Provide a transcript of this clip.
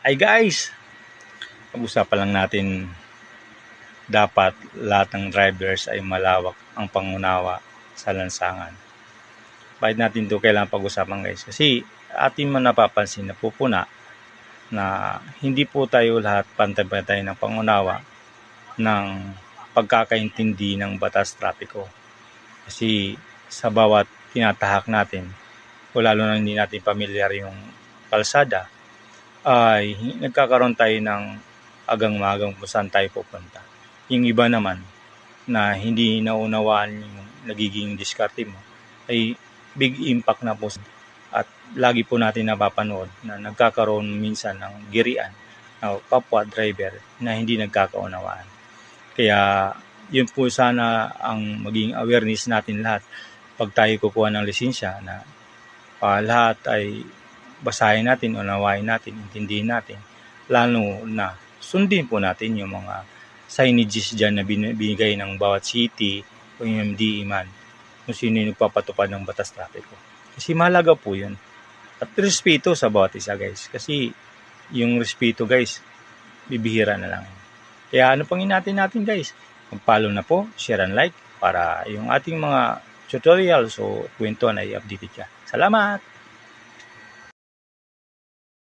Ay guys, pag-usapan lang natin dapat lahat ng drivers ay malawak ang pangunawa sa lansangan. Bakit natin ito kailangan pag-usapan guys? Kasi atin man napapansin na pupuna na hindi po tayo lahat pantay-pantay ng pangunawa ng pagkakaintindi ng batas trapiko. Kasi sa bawat tinatahak natin, o lalo na hindi natin pamilyar yung kalsada, ay nagkakaroon tayo ng agang-magang kung saan tayo pupunta. Yung iba naman na hindi naunawaan yung nagiging diskarte mo ay big impact na po at lagi po natin napapanood na nagkakaroon minsan ng girian na kapwa driver na hindi nagkakaunawaan. Kaya yun po sana ang maging awareness natin lahat pag tayo kukuha ng lisensya na uh, lahat ay basahin natin, unawain natin, intindihin natin. Lalo na sundin po natin yung mga signages dyan na binigay ng bawat city o yung MDE man kung sino yung nagpapatupad ng batas trapiko. Kasi mahalaga po yun. At respeto sa bawat isa guys. Kasi yung respeto guys, bibihira na lang. Kaya ano pang natin natin guys? Mag-follow na po, share and like para yung ating mga tutorials o kwentuhan ay updated ka. Salamat!